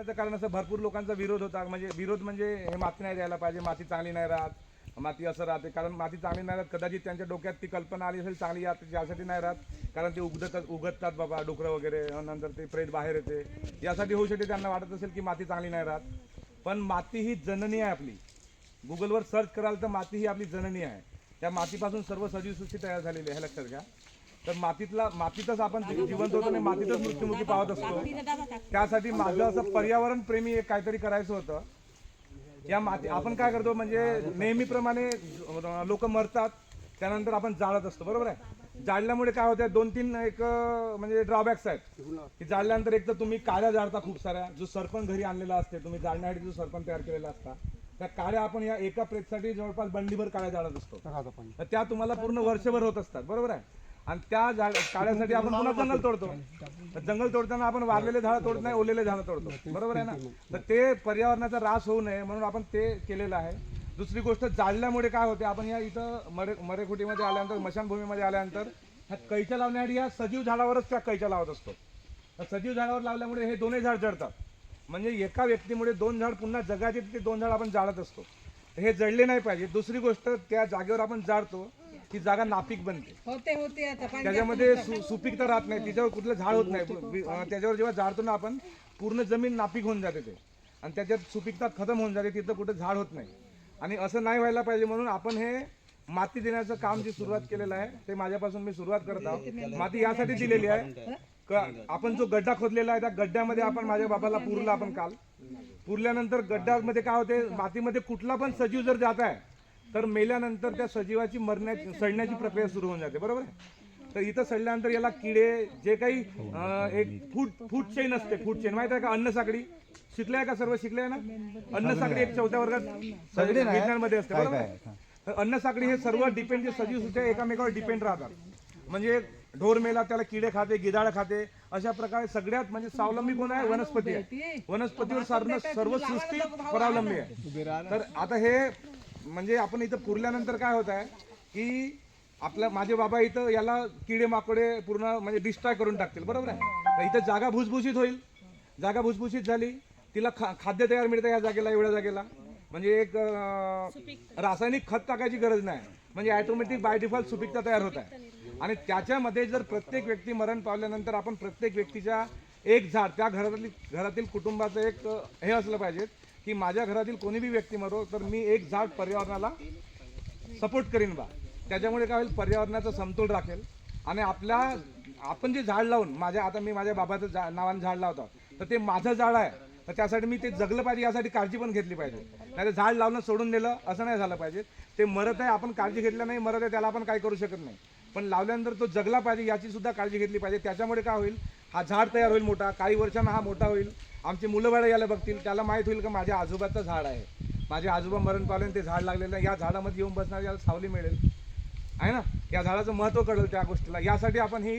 त्याचं कारण असं भरपूर लोकांचा विरोध होता. म्हणजे विरोध म्हणजे हे माती नाही द्यायला पाहिजे माती चांगली नाही राहत माती असं राहते. कारण माती चांगली नाही राहत कदाचित त्यांच्या डोक्यात ती कल्पना आली असेल चांगली या- यासाठी नाही राहत. कारण ते उगदत उगततात बाबा डुकरं वगैरे नंतर ते प्रेत बाहेर येते. यासाठी होऊ शकते त्यांना वाटत असेल की माती चांगली नाही राहत. पण माती ही जननी आहे आपली. गुगलवर सर्च कराल तर माती ही आपली जननी आहे. त्या मातीपासून सर्व सजीवसृष्टी तयार झालेली आहे. लक्षात घ्या. तर मातीतला मातीतच आपण जिवंत होतो आणि मातीतच मृत्युमुखी पावत असतो. त्यासाठी माझं असं पर्यावरण प्रेमी एक काहीतरी करायचं होतं. या माती आपण काय करतो म्हणजे नेहमीप्रमाणे लोक मरतात त्यानंतर आपण जाळत असतो. बरोबर आहे? जाळल्यामुळे काय होतं दोन तीन एक म्हणजे ड्रॉबॅक्स आहेत. की जाळल्यानंतर एक तर तुम्ही काड्या जाळता खूप साऱ्या. जो सरपण घरी आणलेला असते तुम्ही जाळण्यासाठी जो सरपण तयार केलेला असता त्या काड्या आपण या एका प्रेतसाठी जवळपास बंडीभर काड्या जाळत असतो. तर त्या तुम्हाला पूर्ण वर्षभर होत असतात. बरोबर आहे? आणि त्या झाड काड्यासाठी आपण पुन्हा जंगल तोडतो. तर जंगल तोडताना आपण वारलेले झाडं तोडत नाही ओलेले झाडं तोडतो. बरोबर आहे ना? तर ते पर्यावरणाचा ऱ्हास होऊ नये म्हणून आपण ते केलेलं आहे. दुसरी गोष्ट जाळल्यामुळे काय होते आपण या इथं मरे मरेखुटीमध्ये आल्यानंतर मशानभूमीमध्ये आल्यानंतर ह्या कैच्या लावण्यासाठी या सजीव झाडावरच त्या कैच्या लावत असतो. तर सजीव झाडावर लावल्यामुळे हे दोन्ही झाड जळतात म्हणजे एका व्यक्तीमुळे दोन झाड पुन्हा जगाचे ते दोन झाड आपण जाळत असतो. हे जळले नाही पाहिजे. दुसरी गोष्ट त्या जागेवर आपण जाळतो. ती जागा नापीक बनते. होते होते आता. पाणी त्याच्यामध्ये सु- सुपीकता राहत नाही तिच्यावर कुठलं झाड होत नाही. अं, त्याच्यावर जेव्हा झाडतो ना आपण पूर्ण जमीन नापीक होऊन जाते ते. आणि त्याच्यात सुपीकता खतम होऊन जाते तिथं कुठं झाड होत नाही. आणि असं नाही व्हायला पाहिजे म्हणून आपण हे माती देण्याचं काम जी सुरुवात केलेलं आहे ते माझ्यापासून मी सुरुवात करत आहोत. माती यासाठी दिलेली आहे. का आपण जो गड्डा खोदलेला आहे त्या गड्ड्यामध्ये आपण माझ्या बाबाला पुरला आपण काल. पुरल्यानंतर गड्ड्यामध्ये काय होते मातीमध्ये कुठला पण सजीव जर जात आहे तर मेल्यानंतर त्या सजीवाची मरण्याची सडण्याची प्रक्रिया सुरू होऊन जाते बरोबर आहे? तर इथं सडल्यानंतर याला किडे जे काही एक फूड फूड चेन असते फूड चेन माहिती आहे का अन्न साखळी? शिकले का सर्व शिकले ना? अन्न साखळी एक चौथ्या वर्गात विज्ञानमध्ये असते बरोबर आहे? तर अन्न साखळी हे सर्व डिपेंड जे सजीव सुद्धा एकामेकावर डिपेंड राहतात. म्हणजे ढोर मेला त्याला किडे खाते गिदाळ खाते अशा प्रकारे सगळ्यात म्हणजे स्वावलंबी कोण आहे? वनस्पती आहे. वनस्पतीवर सर्व सर्व सृष्टी परावलंबी आहे. तर आता हे म्हणजे आपण इथं पुरल्यानंतर काय होत आहे की आपल्या माझे बाबा इथं याला किडे माकडे पूर्ण म्हणजे डिस्ट्रॉय करून टाकतील बरोबर आहे? तर इथं जागा भुसभुशीत होईल. जागा भुसभुशीत झाली तिला खा खाद्य तयार मिळतं या जागेला एवढ्या जागेला. म्हणजे एक रासायनिक खत टाकायची गरज नाही. म्हणजे ऑटोमॅटिक बाय डिफॉल्ट सुपिकता तयार होत आहे. आणि त्याच्यामध्ये जर प्रत्येक व्यक्ती मरण पावल्यानंतर आपण प्रत्येक व्यक्तीच्या एक झाड त्या घरातील घरातील कुटुंबाचं एक हे असलं पाहिजे. की माझ्या घरातील कोणी बी व्यक्ती मरो तर मी एक झाड पर्यावरणाला सपोर्ट करीन बा. त्याच्यामुळे काय होईल पर्यावरणाचा समतोल राखेल. आणि आपल्या आपण जे झाड लावून माझ्या आता मी माझ्या बाबाचं जा नावाने झाड लावतो. तर ते माझं झाड आहे. तर त्यासाठी मी ते जगलं पाहिजे यासाठी काळजी पण घेतली पाहिजे. नाही झाड लावणं सोडून दिलं असं नाही झालं पाहिजे. ते मरत आहे आपण काळजी घेतल्या नाही मरत आहे त्याला आपण काय करू शकत नाही. पण लावल्यानंतर तो जगला पाहिजे याची सुद्धा काळजी घेतली पाहिजे. त्याच्यामुळे काय होईल हा झाड तयार होईल मोठा. काही वर्षांना हा मोठा होईल. आमची मुलं बाळं याला बघतील. त्याला माहीत होईल का माझ्या आजोबाचं झाड आहे. माझे आजोबा मरण पावले ते झाड लागलेलं आहे. या झाडामध्ये येऊन बसणार याला सावली मिळेल. आहे ना? या झाडाचं महत्त्व कळेल त्या गोष्टीला. यासाठी आपण ही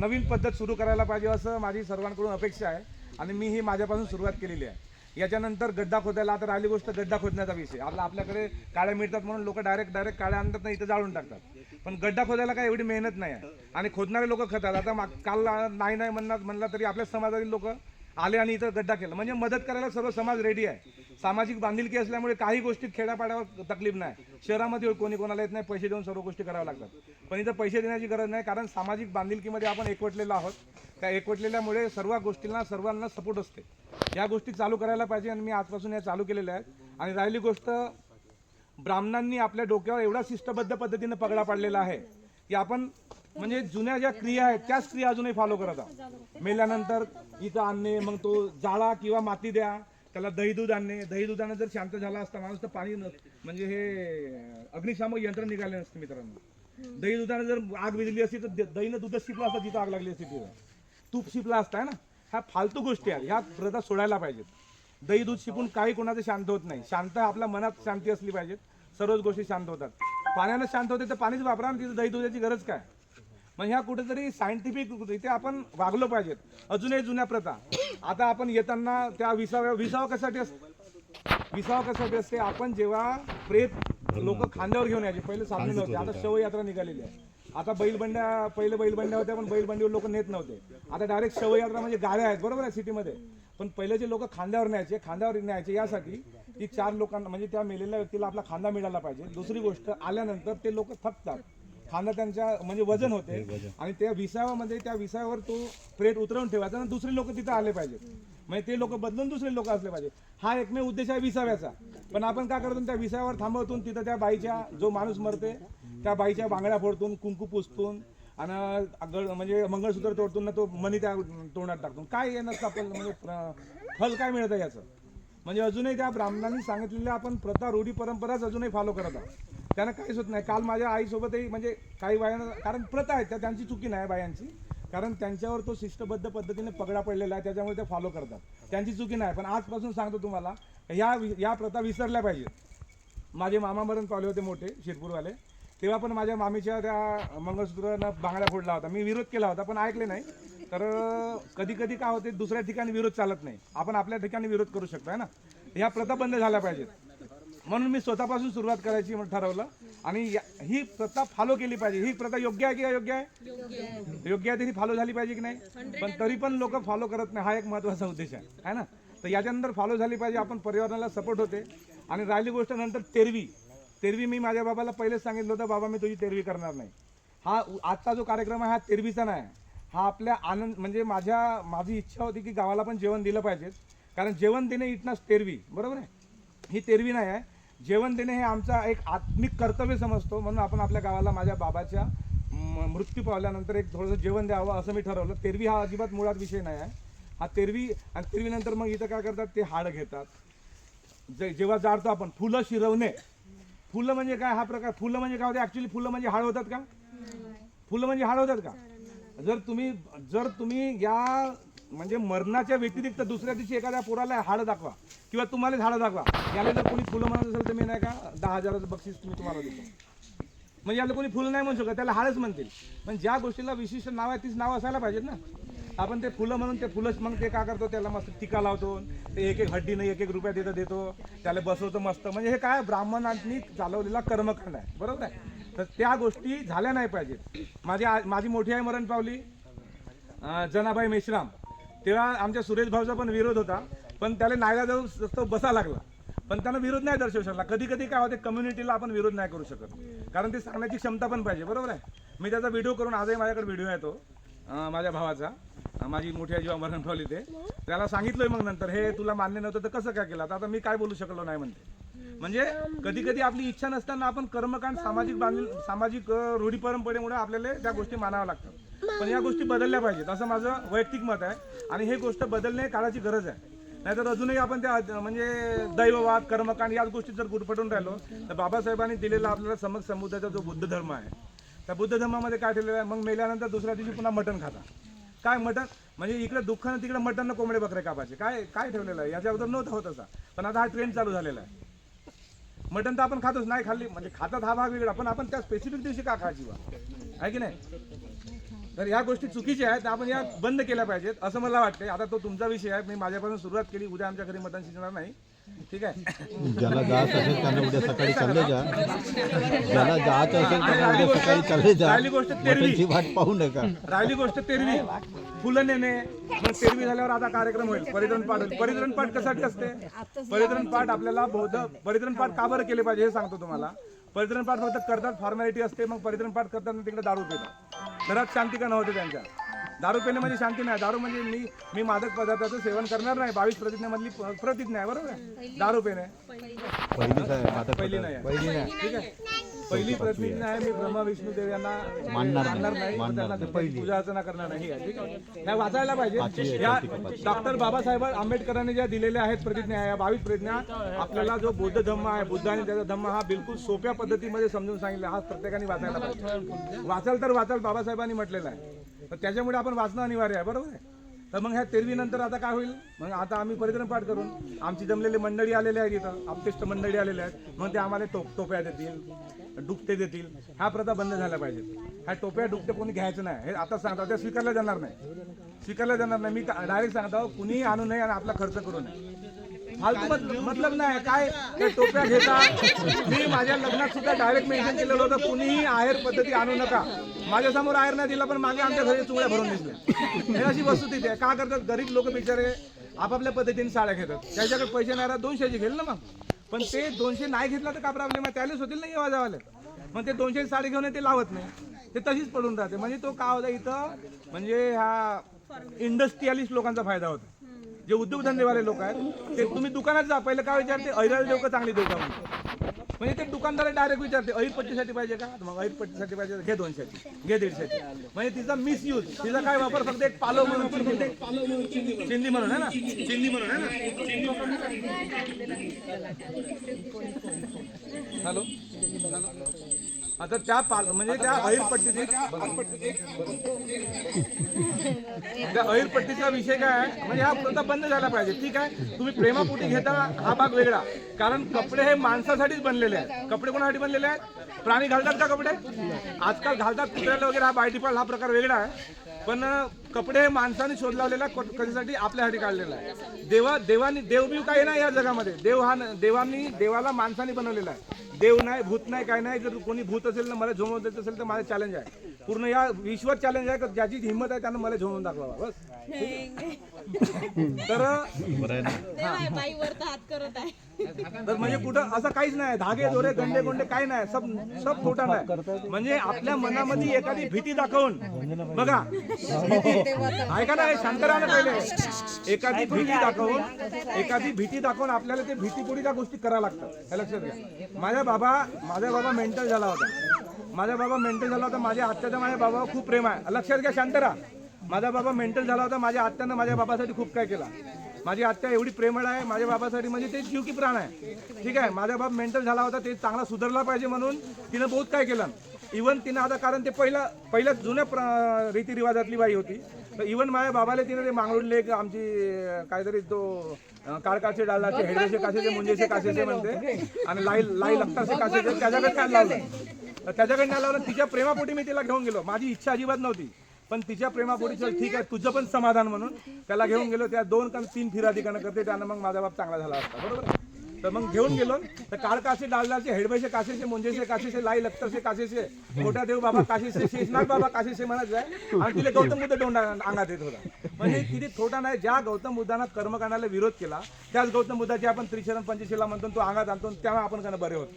नवीन पद्धत सुरू करायला पाहिजे असं माझी सर्वांकडून अपेक्षा आहे. आणि मी ही माझ्यापासून सुरुवात केलेली आहे. याच्यानंतर गड्डा खोदायला आता राहिली गोष्ट गड्डा खोदण्याचा विषय. आपला आपल्याकडे काळ्या मिळतात म्हणून लोक डायरेक्ट डायरेक्ट काळ्या आणतात ना इथं जाळून टाकतात. पण गड्डा खोदायला काय एवढी मेहनत नाही आहे. आणि खोदणारे लोक खातात आता माग- काल नाही नाही म्हणणार म्हणला तरी आपल्या समाजातील लोक आले आणि इथं गड्डा केला. म्हणजे मदत करायला सर्व समाज रेडी आहे. सामाजिक बांधिलकी असल्यामुळे काही गोष्टीत खेड्यापाड्यावर तकलीफ नाही. शहरामध्ये कोणी कोणाला येत नाही. पैसे देऊन सर्व गोष्टी कराव्या लागतात. पण इथं पैसे देण्याची गरज नाही. कारण सामाजिक बांधिलकीमध्ये आपण एकवटलेलो आहोत. त्या एकवटलेल्यामुळे सर्व गोष्टींना सर्वांना सपोर्ट असते. या गोष्टी चालू करायला पाहिजे आणि मी आजपासून या चालू केलेल्या आहेत. आणि राहिली गोष्ट ब्राह्मणांनी आपल्या डोक्यावर एवढा शिस्तबद्ध पद्धतीने पगडा पाडलेला आहे की आपण म्हणजे जुन्या ज्या क्रिया आहेत त्याच क्रिया अजूनही फॉलो करत आहोत. मेल्यानंतर इथं आणणे मग तो जाळा किंवा माती द्या त्याला दही दूध आणणे. दही दुधाने जर शांत झाला असता माणूस तर पाणी म्हणजे हे अग्निशामक यंत्र निघाले नसते मित्रांनो. दही दुधाने जर आग विजली असती तर द- दहीनं दूधच शिपलं असतं जिथं आग लागली असती तिथं. तूप शिपला असता ना? ह्या फालतू गोष्टी आहेत. ह्या प्रथा सोडायला पाहिजेत. दही दूध शिपून काही कोणाचं शांत होत नाही. शांत आपल्या मनात शांती असली पाहिजेत. सर्वच गोष्टी शांत होतात. पाण्यानं शांत होते तर पाणीच वापरा तिथं दही दुधाची गरज काय? मग ह्या कुठेतरी सायंटिफिक इथे आपण वागलो पाहिजेत. अजूनही जुन्या प्रथा. आता आपण येताना त्या विसाव्या विसावा कशासाठी असतो विसावा कशासाठी असते? आपण जेव्हा प्रेत लोक खांद्यावर घेऊन यायचे पहिले साधने नव्हते. आता शवयात्रा निघालेली आहे. आता बैलबंड्या पहिले बैलबंड्या होत्या पण बैलबंडीवर लोक नेत नव्हते. आता डायरेक्ट शवयात्रा म्हणजे गाड्या आहेत बरोबर आहे सिटीमध्ये. पण पहिलेचे लोक खांद्यावर न्यायचे खांद्यावर न्यायचे यासाठी की चार लोकांना म्हणजे त्या मेलेल्या व्यक्तीला आपला खांदा मिळाला पाहिजे. दुसरी गोष्ट आल्यानंतर ते लोक थकतात. खांदा त्यांच्या म्हणजे वजन होते. आणि त्या विसाव्यामध्ये त्या विसाव्यावर तो प्रेत उतरवून ठेवायचा आणि दुसरे लोक तिथं आले पाहिजेत म्हणजे ते लोक बदलून दुसरे लोक असले पाहिजे. हा एकमेव उद्देश आहे विसाव्याचा. पण आपण काय करतो त्या विसाव्यावर थांबवतून तिथं त्या बाईच्या जो माणूस मरते त्या बाईच्या बांगड्या फोडतून कुंकू पुसतून आणि म्हणजे मंगळसूत्र तोडतून ना तो मनी त्या तोंडात टाकतो. काय येणार आपण म्हणजे फल काय मिळतं याचं? म्हणजे अजूनही त्या ब्राह्मणांनी सांगितलेल्या आपण प्रथा रूढी परंपराच अजूनही फॉलो करत आहोत. त्यांना काहीच होत नाही. काल माझ्या आईसोबतही म्हणजे काही बायांना कारण प्रथा आहेत त्या त्यांची चुकी नाही बायांची. कारण त्यांच्यावर तो शिस्तबद्ध पद्धतीने पगडा पडलेला आहे त्याच्यामुळे ते फॉलो करतात. त्यांची चुकी नाही. पण आजपासून सांगतो तुम्हाला या या प्रथा विसरल्या पाहिजेत. माझे मामा मरण पावले होते मोठे शिरपूरवाले. तेव्हा पण माझ्या मामीच्या त्या मंगळसूत्रानं बांगड्या फोडला होता. मी विरोध केला होता पण ऐकले नाही. तर कधी कधी काय होते दुसऱ्या ठिकाणी विरोध चालत नाही. आपण आपल्या ठिकाणी विरोध करू शकतो है ना? ह्या प्रथा बंद झाल्या पाहिजेत. म्हणून मी स्वतःपासून सुरुवात करायची म्हणून ठरवलं. आणि या- ही प्रथा फॉलो केली पाहिजे. ही प्रथा योग्य आहे की अयोग्य आहे? योग्य आहे तरी फॉलो झाली पाहिजे की नाही? पण तरी पण लोक फॉलो करत नाही. हा एक महत्त्वाचा उद्देश आहे. है ना? तर याच्यानंतर फॉलो झाली पाहिजे. आपण पर्यावरणाला सपोर्ट होते. आणि राहिली गोष्ट नंतर तेरवी. तेरवी मी माझ्या बाबाला पहिलेच सांगितलं होतं बाबा मी तुझी तेरवी करणार नाही. हा आजचा जो कार्यक्रम आहे हा तेरवीचा नाही. हा आपल्या आनंद म्हणजे माझ्या माझी इच्छा होती की गावाला पण जेवण दिलं पाहिजे. कारण जेवण देणे इटनाच तेरवी बरोबर आहे? ही तेरवी नाही आहे. जेवण देणे हे आमचा एक आत्मिक कर्तव्य समजतो. म्हणून आपण आपल्या गावाला माझ्या बाबाच्या मृत्यू पावल्यानंतर एक थोडंसं जेवण द्यावं असं मी ठरवलं. तेरवी हा अजिबात मुळात विषय नाही आहे. हा तेरवी आणि तेरवीनंतर मग इथं काय करतात? ते हाड घेतात. जे जेव्हा जाळतो आपण फुलं शिरवणे. फुलं म्हणजे काय? हा प्रकार फुलं म्हणजे काय होते? ऍक्च्युली फुलं म्हणजे हाड होतात का? फुलं म्हणजे हाड होतात का? जर तुम्ही जर तुम्ही या म्हणजे मरणाच्या व्यतिरिक्त दुसऱ्या दिवशी एखाद्या पोराला हाड दाखवा किंवा तुम्हाला झाडं दाखवा याला जर कोणी फुलं म्हणत असेल तर मी नाही का दहा हजाराचं बक्षीस तुम्ही तुम्हाला देतो. म्हणजे याला कोणी फुलं नाही म्हणू शकत त्याला हाडच म्हणतील. पण ज्या गोष्टीला विशिष्ट नाव आहे तीच नाव असायला पाहिजेत ना. आपण ते फुलं म्हणून ते फुलंच मग ते का करतो त्याला मस्त टीका लावतो ते एक एक हड्डीनं एक एक रुपया तिथं देतो त्याला बसवतो मस्त. म्हणजे हे काय ब्राह्मणांनी चालवलेला कर्मकांड आहे बरोबर आहे? तर त्या गोष्टी झाल्या नाही पाहिजेत माझी माझी मोठी आई मरण पावली. जनाभाई जनाबाई मेश्राम. तेव्हा आमच्या सुरेश भाऊचा पण विरोध होता. पण त्याला नायला जाऊन तो बसा लागला. पण त्यानं विरोध नाही दर्शवू शकला. कधी कधी काय होते कम्युनिटीला आपण विरोध नाही करू शकत. कारण ते सांगण्याची क्षमता पण पाहिजे. बरोबर आहे? मी त्याचा व्हिडिओ करून आजही माझ्याकडे व्हिडिओ येतो माझ्या भावाचा. माझी मोठी आजी मरण पावली ते. त्याला सांगितलंय मग नंतर हे तुला मान्य नव्हतं तर कसं काय केलं? आता आता मी काय बोलू शकलो नाही म्हणते. म्हणजे कधी कधी आपली इच्छा नसताना आपण कर्मकांड सामाजिक बांधील सामाजिक रूढी परंपरेमुळे आपल्याला त्या गोष्टी मानाव्या लागतात. पण या गोष्टी बदलल्या पाहिजेत. असं माझं वैयक्तिक मत आहे. आणि हे गोष्ट बदलणे काळाची गरज आहे. नाहीतर अजूनही आपण त्या म्हणजे दैववाद कर्मकांड याच गोष्टी जर गुरफटून राहिलो तर बाबासाहेबांनी दिलेला आपल्याला समज समुदायाचा जो बुद्ध धर्म आहे त्या बुद्ध धर्मामध्ये काय ठेवलेलं आहे? मग मेल्यानंतर दुसऱ्या दिवशी पुन्हा मटण खाता. काय मटण? म्हणजे इकडे दुःखानं तिकडे मटण कोंबडे बकरे कापायचे. काय काय ठेवलेलं आहे? याच्या अगोदर नव्हता होत असा. पण आता हा ट्रेंड चालू झालेला आहे. मटण तर आपण खातोच नाही खाल्ली. म्हणजे खातात हा भाग वेगळा पण आपण त्या स्पेसिफिक दिवशी का खायची बा आहे की नाही? तर ह्या गोष्टी चुकीच्या आहेत आपण या बंद केल्या पाहिजेत. असं मला वाटतंय. आता तो तुमचा विषय आहे. मी माझ्यापासून सुरुवात केली. उद्या आमच्या घरी मटण शिजणार नाही. ठीक आहे? ज्याला जायचं असेल त्यांना उद्या सकाळी चालले जा. ज्याला जायचं असेल त्यांना उद्या सकाळी चालले जा. राहिली गोष्ट तेरवी. वाट पाहू नका. राहिली गोष्ट तेरवी. फुलं नेणे. मग तेरवी झाल्यावर आता कार्यक्रम होईल. परिधान पाठ. परिधान पाठ कशासाठी असते? परिधान पाठ आपल्याला बौद्ध परिधान पाठ का बरं केले पाहिजे हे सांगतो तुम्हाला. परिधान पाठ फक्त करतात फॉर्मॅलिटी असते मग परिधान पाठ करताना तिकडे दारू पितात. घरात शांती का नव्हते त्यांच्या? दारू पिणे म्हणजे शांती नाही. दारू म्हणजे मी मी मादक पदार्थाचं सेवन करणार नाही. बावीस प्रतिज्ञेमधली प- प्रतिज्ञा आहे बरोबर आहे? दारू पिणे. माता पहिली नाही आहे. पहिली नाही. ठीक आहे? पहिली प्रतिज्ञा आहे मी ब्रह्मा विष्णू देव यांना मानणार मानणार नाही. मानणार त्यांना नाही. त्यांची पूजा अर्चना करणार नाही. आहे, ठीक आहे. ह्या वाचायला पाचवी पाहिजे आहे, या पाचवी? डॉक्टर बाबासाहेब आंबेडकरांनी ज्या दिलेल्या आहेत प्रतिज्ञा या बावीस प्रतिज्ञा आपल्याला जो बौद्ध धम्म आहे बुद्ध आणि त्याचा धम्म हा बिलकुल सोप्या पद्धतीमध्ये समजून सांगितला. हा प्रत्येकाने वाचायला पाहिजे. वाचाल तर वाचाल बाबासाहेबांनी म्हटलेलं आहे. तर त्याच्यामुळे आपण वाचणं अनिवार्य आहे बरोबर आहे? तर मग ह्या तेरवी नंतर आता काय होईल? मग आता आम्ही परिक्रम पाठ करून आमची जमलेली मंडळी आलेली आहेत इथं आपतेष्ट मंडळी आलेल्या आहेत. मग ते आम्हाला टोप टोप्या देतील डुकते देतील. ह्या प्रथा बंद झाल्या पाहिजेत. ह्या टोप्या डुकते कोणी घ्यायचं नाही. हे आता सांगता त्या स्वीकारल्या जाणार नाही. स्वीकारल्या जाणार नाही. मी डायरेक्ट सांगतो कुणीही आणू नये आणि आपला खर्च करू नये. फालतू मत- मतलब नाही. काय? ते टोप्या घेतात मी माझ्या लग्नात सुद्धा डायरेक्ट मेन्शन केलेलं होतं कुणीही आहेर पद्धती आणू नका. माझ्यासमोर आहेर नाही दिला पण मागे आमच्या घरी चुंगड्या भरून दिसल्या. हे अशी वस्तुस्थिती आहे. का करतात? गरीब लोक बिचारे आपापल्या पद्धतीने साड्या घेतात. त्याच्याकडे पैसे नाही राहत दोनशेची घेईल ना मग. पण ते दोनशे नाही घेतला तर का प्रॉब्लेम आहे? त्यालाच होतील ना येवा जावाले. मग ते दोनशे साडी घेऊन ते लावत नाही. ते तशीच पडून राहते. म्हणजे तो काय होता इथं? म्हणजे ह्या इंडस्ट्रियलिस्ट लोकांचा फायदा होता. जे उद्योगधंदेवाले लोक आहेत ते तुम्ही दुकानात जा. पहिले काय विचारते? ऐराळ देऊ का चांगली देऊ का म्हणजे ते दुकानदार डायरेक्ट विचारते अहिरपट्टीसाठी पट्टीसाठी पाहिजे का? मग ऐर पट्टीसाठी पाहिजे घे दोनशेची घे दीडशेची म्हणजे तिचा मिसयूज तिचा काय वापर? फक्त एक पालो म्हणून चिंदी चिंदी म्हणून आहे ना? चिंदी म्हणून आहे ना? हॅलो? आता त्या पाल म्हणजे त्या अहिर पट्टीची त्या अहिर पट्टीचा विषय काय आहे? म्हणजे हा प्रथा बंद झाला पाहिजे. ठीक आहे? तुम्ही प्रेमापोटी घेता हा भाग वेगळा. कारण कपडे हे माणसासाठीच बनलेले आहेत. कपडे कोणासाठी बनलेले आहेत? प्राणी घालतात का कपडे? आजकाल घालतात कुत्र्याला वगैरे हा बायटिपाल हा प्रकार वेगळा आहे. पण कपडे हे माणसाने शोध लावलेला आहे, कशासाठी आपल्यासाठी काढलेला आहे. देवा देवानी देवबीव काही नाही या जगामध्ये. देव हा देवांनी देवाला माणसाने बनवलेला आहे. देव नाही भूत नाही काय नाही. जर कोणी भूत असेल ना मला झोमवत देत असेल तर माझं चॅलेंज आहे. पूर्ण या विश्वात चॅलेंज आहे का? ज्याची हिंमत आहे त्यानं मला झोमवून दाखवावा बस. तर बाई हात करत आहे. तर म्हणजे कुठं असं काहीच नाही धागे दोरे गंडे गोंडे काही नाही सब सब खोटा नाही. म्हणजे आपल्या मनामध्ये एखादी भीती दाखवून बघा. ऐका ना हे शांत राहा ना पहिले. एखादी भीती दाखवून एखादी भीती दाखवून आपल्याला ते भीतीपुढी त्या गोष्टी कराव्या लागतात. हे लक्षात घ्या. माझा बाबा माझा बाबा मेंटल झाला होता. माझा बाबा मेंटल झाला होता माझ्या आत्याचा माझ्या बाबावर खूप प्रेम आहे. लक्षात घ्या शांत राहा. माझा बाबा मेंटल झाला होता माझ्या आत्यानं माझ्या बाबासाठी खूप काय केला. माझी आत्या एवढी प्रेमळ आहे माझ्या बाबासाठी म्हणजे ते जीव की प्राण आहे. ठीक आहे माझा बाप मेंटल झाला होता ते चांगला सुधारला पाहिजे म्हणून तिनं बहुत काय केलं. इवन तिनं आता कारण ते पहिलं पहिल्या जुन्या प्र- रीतिरिवाजातली बाई होती. तर इवन माझ्या बाबाला तिने ते मागवले एक आमची काहीतरी तो काळकाचे डालाचे हेडवेचे कासेचे मुंजेचे कासेचे म्हणते. आणि लाई लाई लक्ताचे कासेचे त्याच्याकडे काय लावलं? त्याच्याकडे लावलं तिच्या प्रेमापोटी मी तिला घेऊन गेलो. माझी इच्छा अजिबात नव्हती. पण तिच्या प्रेमापोटी चल ठीक आहे तुझं पण समाधान म्हणून त्याला घेऊन गेलो. त्या दोन का तीन फिरा ठिकाणं करते त्यानं मग माझा बाप चांगला झाला असता. बरोबर तर मग घेऊन गेलो. तर काळ कासे डालदाचे हेडबैसे कासेचे मुंजेसे कासेचे लाई लक्तरसे कासेचे मोठा देव बाबा काशीचे शेषनाथ बाबा काशीचे म्हणत जाय. आणि तिला गौतम बुद्ध दोंडा अंगात येत होता. म्हणजे तिथे थोटा नाही ज्या गौतम बुद्धांना कर्मकांडाला विरोध केला त्याच गौतम बुद्धाची आपण त्रिशरण पंचशिला म्हणतो तो अंगात आणतो तेव्हा आपण बरे होतो.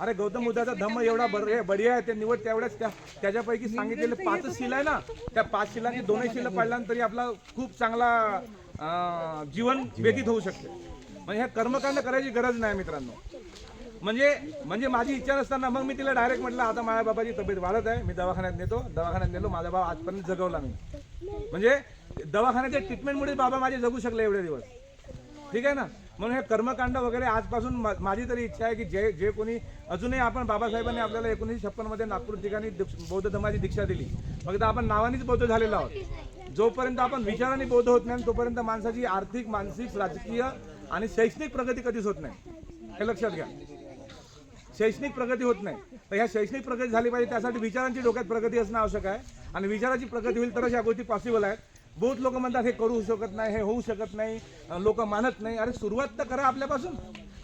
अरे गौतम बुद्धाचा धम्म एवढा बर हे बढिया आहे ते निवड तेवढ्याच त्या त्याच्यापैकी सांगितलेले पाचच शिला आहे ना त्या पाच शिलांची दोनही शिला पडल्यानंतर तरी आपला खूप चांगला जीवन व्यतीत होऊ शकते. म्हणजे ह्या कर्मकांड करायची गरज नाही मित्रांनो. म्हणजे म्हणजे माझी इच्छा नसताना मग मी तिला डायरेक्ट म्हटलं आता माझ्या बाबाची तब्येत वाढत आहे मी दवाखान्यात नेतो दवाखान्यात नेलो माझा बाबा आजपर्यंत जगवला मी म्हणजे दवाखान्याच्या ट्रीटमेंटमुळे बाबा माझे जगू शकले एवढे दिवस. ठीक आहे ना? म्हणून हे कर्मकांड वगैरे आजपासून मा- माझी तरी इच्छा आहे की जे जे कोणी अजूनही आपण बाबासाहेबांनी आपल्याला एकोणीसशे छप्पनमध्ये नागपूर ठिकाणी बौद्ध धर्माची दीक्षा दिली. फक्त आपण नावानेच बौद्ध झालेलो आहोत. जोपर्यंत आपण विचाराने बौद्ध होत नाही तोपर्यंत माणसाची आर्थिक मानसिक राजकीय आणि शैक्षणिक प्रगती कधीच होत नाही. हे लक्षात घ्या. शैक्षणिक प्रगती होत नाही. तर ह्या शैक्षणिक प्रगती झाली पाहिजे त्यासाठी विचारांची डोक्यात प्रगती असणं आवश्यक आहे. आणि विचाराची प्रगती होईल तरच या गोष्टी पॉसिबल आहेत. बहुत लोक म्हणतात हे करू शकत नाही हे होऊ शकत नाही लोक मानत नाही. अरे सुरुवात तर करा आपल्यापासून.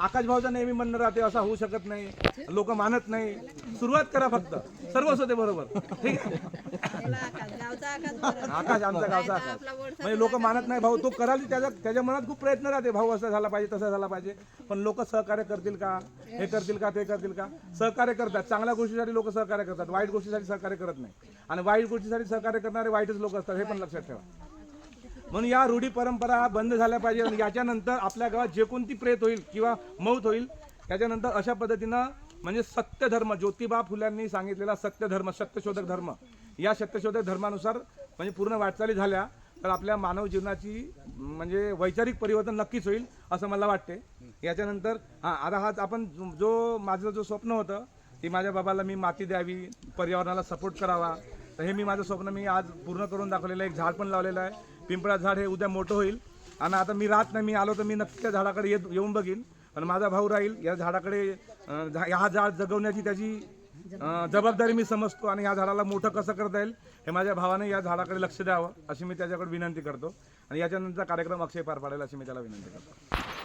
आकाश भाऊचा नेहमी म्हणणं राहते असा होऊ शकत नाही लोक मानत नाही. सुरुवात करा फक्त. सर्वच होते बरोबर. ठीक आहे? आकाश आमचा गावचा आकाश. म्हणजे लोक मानत नाही भाऊ तो कराल त्याच्या त्याच्या मनात खूप प्रयत्न राहते भाऊ असं झाला पाहिजे तसा झाला पाहिजे. पण लोक सहकार्य करतील का? हे करतील का ते करतील का? सहकार्य करतात. चांगल्या गोष्टीसाठी लोक सहकार्य करतात. वाईट गोष्टीसाठी सहकार्य करत नाही. आणि वाईट गोष्टीसाठी सहकार्य करणारे वाईटच लोक असतात हे पण लक्षात ठेवा. म्हणून या रूढी परंपरा बंद झाल्या पाहिजे आणि याच्यानंतर आपल्या गावात जे कोणती प्रेत होईल किंवा मौत होईल त्याच्यानंतर अशा पद्धतीनं म्हणजे सत्य धर्म ज्योतिबा फुल्यांनी सांगितलेला सत्य धर्म सत्यशोधक धर्म या सत्यशोधक धर्मानुसार म्हणजे पूर्ण वाटचाली झाल्या तर आपल्या मानव जीवनाची म्हणजे वैचारिक परिवर्तन नक्कीच होईल असं मला वाटते याच्यानंतर हां आता हा आपण जो माझं जो स्वप्न होतं की माझ्या बाबाला मी माती द्यावी पर्यावरणाला सपोर्ट करावा तर हे मी माझं स्वप्न मी आज पूर्ण करून दाखवलेलं आहे. एक झाड पण लावलेलं आहे. पिंपळा झाड हे उद्या मोठं होईल. आणि आता मी राहत नाही मी आलो तर मी नक्की त्या झाडाकडे येत येऊन बघीन. पण माझा भाऊ राहील या झाडाकडे झा- हा झाड जगवण्याची त्याची जबाबदारी मी समजतो आणि या झाडाला मोठं कसं करता येईल हे माझ्या भावाने या झाडाकडे लक्ष द्यावं अशी मी त्याच्याकडे विनंती करतो. आणि याच्यानंतर कार्यक्रम अक्षय पार पाडेल अशी मी त्याला विनंती करतो.